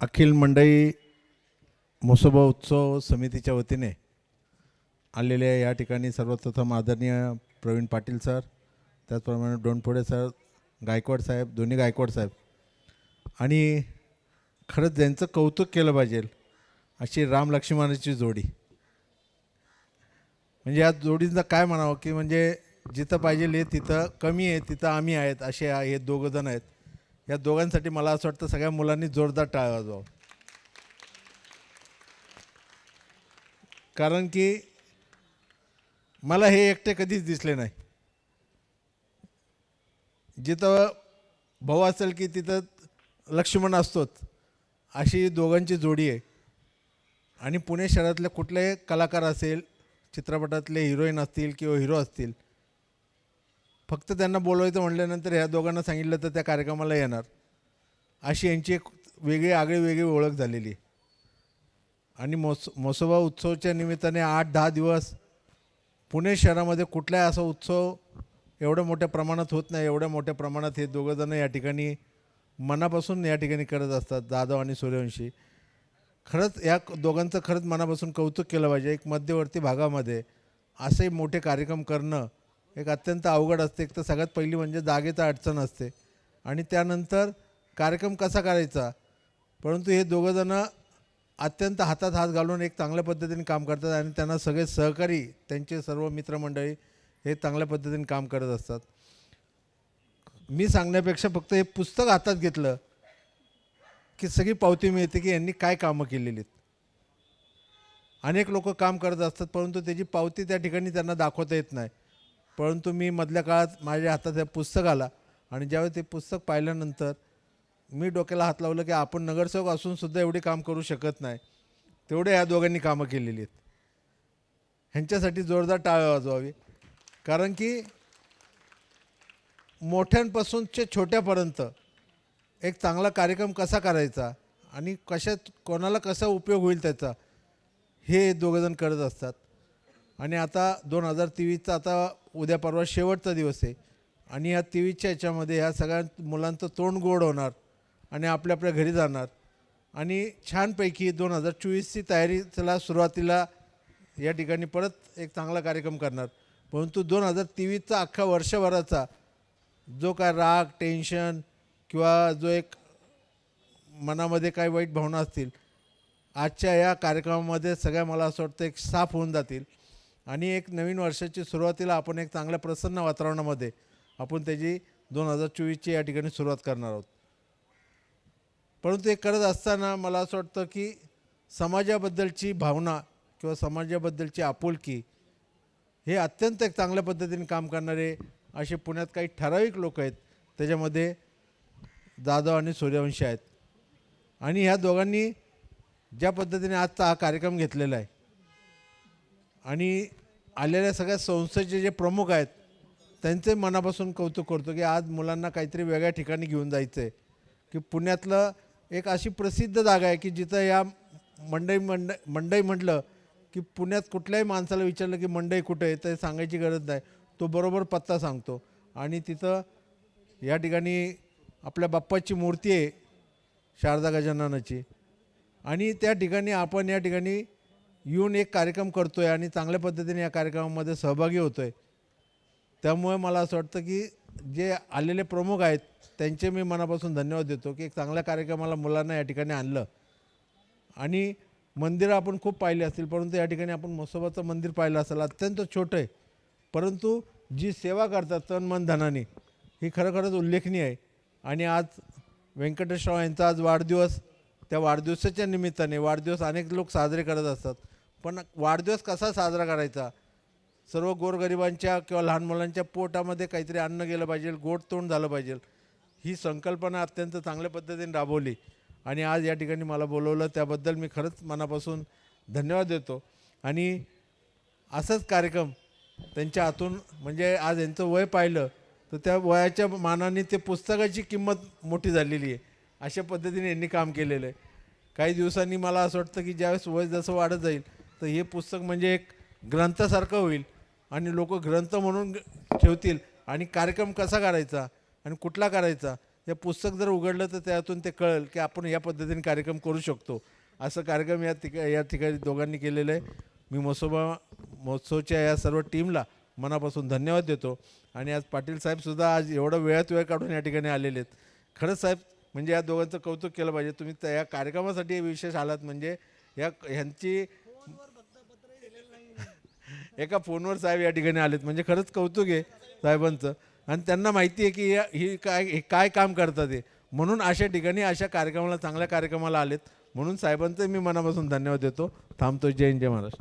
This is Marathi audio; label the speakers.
Speaker 1: अखिल मंडई मसोबा उत्सव समितीच्या वतीने आलेल्या या ठिकाणी सर्वप्रथम आदरणीय प्रवीण पाटील सर त्याचप्रमाणे डोनफोडे सर गायकवाड साहेब दोन्ही गायकवाड साहेब. आणि खरंच ज्यांचं कौतुक केलं पाहिजे अशी राम लक्ष्मणाची जोडी. म्हणजे या जोडींचं काय म्हणावं की म्हणजे जिथं पाहिजे हे तिथं कमी आहे तिथं आम्ही आहेत असे हे दोघं जण आहेत. या दोघांसाठी मला असं वाटतं सगळ्या मुलांनी जोरदार टाळ वाजवावं. कारण की मला हे एकटे कधीच दिसले नाही. जिथं भाऊ असेल की तिथं लक्ष्मण असतोच अशी दोघांची जोडी आहे. आणि पुणे शहरातले कुठले कलाकार असेल चित्रपटातले हिरोईन असतील किंवा हिरो असतील फक्त त्यांना बोलवायचं म्हटल्यानंतर ह्या दोघांना सांगितलं तर त्या कार्यक्रमाला येणार. अशी यांची एक वेगळी आगळी वेगळी ओळख झालेली. आणि मोस मोसोबा उत्सवच्या निमित्ताने आठ दहा दिवस पुणे शहरामध्ये कुठलाही असा उत्सव एवढ्या मोठ्या प्रमाणात होत नाही. एवढ्या मोठ्या प्रमाणात हे दोघंजणं या ठिकाणी मनापासून या ठिकाणी करत असतात जाधव आणि सूर्यवंशी. खरंच या दोघांचं खरंच मनापासून कौतुक केलं पाहिजे. एक मध्यवर्ती भागामध्ये असे मोठे कार्यक्रम करणं एक अत्यंत अवघड असते. एक तर सगळ्यात पहिली म्हणजे जागेचा अडचण असते. आणि त्यानंतर कार्यक्रम कसा करायचा? परंतु हे दोघंजणं अत्यंत हातात हात घालून एक चांगल्या पद्धतीने काम करतात आणि त्यांना सगळे सहकारी त्यांचे सर्व मित्रमंडळी हे चांगल्या पद्धतीने काम करत असतात. मी सांगण्यापेक्षा फक्त हे पुस्तक हातात घेतलं की सगळी पावती मिळते की यांनी काय कामं केलेली आहेत. अनेक लोक काम करत असतात परंतु त्याची पावती त्या ठिकाणी त्यांना दाखवता येत नाही. परंतु मी मधल्या काळात माझ्या हातात हे पुस्तक आला आणि ज्यावेळी ते पुस्तक पाहिल्यानंतर मी डोक्याला हात लावलं की आपण नगरसेवक असून सुद्धा एवढी काम करू शकत नाही. तेवढे ह्या दोघांनी कामं केलेली आहेत. ह्यांच्यासाठी जोरदार टाळ्या वाजवावी. कारण की मोठ्यांपासूनचे छोट्यापर्यंत एक चांगला कार्यक्रम कसा करायचा आणि कशात कोणाला कसा उपयोग होईल त्याचा हे दोघंजण करत असतात. आणि आता दोन हजार तेवीसचा आता उद्या परवा शेवटचा दिवस आहे. आणि या तेवीसच्या याच्यामध्ये ह्या सगळ्या मुलांचं तोंड गोड होणार आणि आपल्या आपल्या घरी जाणार. आणि छानपैकी दोन हजार चोवीसची तयारी चला सुरुवातीला या ठिकाणी परत एक चांगला कार्यक्रम करणार. परंतु दोन हजार तेवीसचा अख्खा वर्षभराचा जो काय राग टेन्शन किंवा जो एक मनामध्ये काही वाईट भावना असतील आजच्या या कार्यक्रमामध्ये सगळ्या मला असं वाटतं एक साफ होऊन जातील. आणि एक नवीन वर्षाची सुरुवातीला आपण एक चांगल्या प्रसन्न वातावरणामध्ये आपण त्याची दोन हजार चोवीसची या ठिकाणी सुरुवात करणार आहोत. परंतु हे करत असताना मला असं वाटतं की समाजाबद्दलची भावना किंवा समाजाबद्दलची आपुलकी हे अत्यंत एक चांगल्या पद्धतीने काम करणारे असे पुण्यात काही ठराविक लोक आहेत. त्याच्यामध्ये जाधव आणि सूर्यवंशी आहेत. आणि ह्या दोघांनी ज्या पद्धतीने आजचा हा कार्यक्रम घेतलेला आहे आणि आलेल्या सगळ्या संस्थेचे जे प्रमुख आहेत त्यांचे मनापासून कौतुक करतो की आज मुलांना काहीतरी वेगळ्या ठिकाणी घेऊन जायचं आहे की पुण्यातलं एक अशी प्रसिद्ध जागा आहे की जिथं या मंडई मंड मंडई म्हटलं की पुण्यात कुठल्याही माणसाला विचारलं की मंडई कुठे आहे तर सांगायची गरज नाही. तो बरोबर पत्ता सांगतो. आणि तिथं या ठिकाणी आपल्या बाप्पाची मूर्ती आहे शारदा गजाननाची. आणि त्या ठिकाणी आपण या ठिकाणी येऊन एक कार्यक्रम करतो आहे आणि चांगल्या पद्धतीने या कार्यक्रमामध्ये सहभागी होतो आहे त्यामुळे मला असं वाटतं की जे आलेले प्रमुख आहेत त्यांचे मी मनापासून धन्यवाद देतो की एक चांगल्या कार्यक्रमाला मुलांना या ठिकाणी आणलं. आणि मंदिरं आपण खूप पाहिली असतील परंतु या ठिकाणी आपण म्हसोबाचं मंदिर पाहिलं असेल अत्यंत छोटं आहे. परंतु जी सेवा करतात तन मन धनाने ही खरोखरच उल्लेखनीय आहे. आणि आज व्यंकटेशराव यांचा आज वाढदिवस त्या वाढदिवसाच्या निमित्ताने वाढदिवस अनेक लोक साजरे करत असतात. पण वाढदिवस कसा साजरा करायचा? सर्व गोरगरिबांच्या किंवा लहान मुलांच्या पोटामध्ये काहीतरी अन्न गेलं पाहिजे गोड तोंड झालं पाहिजे. ही संकल्पना अत्यंत चांगल्या पद्धतीने राबवली आणि आज या ठिकाणी मला बोलवलं. त्याबद्दल मी खरंच मनापासून धन्यवाद देतो. आणि असंच कार्यक्रम त्यांच्या हातून म्हणजे आज यांचं वय पाहिलं तर त्या वयाच्या मानाने ते पुस्तकाची किंमत मोठी झालेली आहे. अशा पद्धतीने यांनी काम केलेलं आहे. काही दिवसांनी मला असं वाटतं की ज्यावेळेस वय जसं वाढत जाईल तर हे पुस्तक म्हणजे एक ग्रंथासारखं होईल आणि लोक ग्रंथ म्हणून ठेवतील. आणि कार्यक्रम कसा करायचा आणि कुठला करायचा हे पुस्तक जर उघडलं तर त्यातून ते कळेल की आपण या पद्धतीने कार्यक्रम करू शकतो. असं कार्यक्रम या ठिका या ठिकाणी दोघांनी केलेलं आहे. मी मसोबा महोत्सवच्या या सर्व टीमला मनापासून धन्यवाद देतो. आणि आज पाटील साहेबसुद्धा आज एवढा वेळात वेळ काढून या ठिकाणी आलेले आहेत. खरंच साहेब म्हणजे या दोघांचं कौतुक केलं पाहिजे. तुम्ही त्या या कार्यक्रमासाठी विशेष आलात. म्हणजे या ह्यांची एका फोनवर साहेब या ठिकाणी आलेत. म्हणजे खरंच कौतुक आहे साहेबांचं. आणि त्यांना माहिती आहे की या- ही काय हे काय काम करतात हे. म्हणून अशा ठिकाणी अशा कार्यक्रमाला चांगल्या कार्यक्रमाला आलेत. म्हणून साहेबांचं मी मनापासून धन्यवाद देतो. थांबतो जय हिंद जय महाराष्ट्र.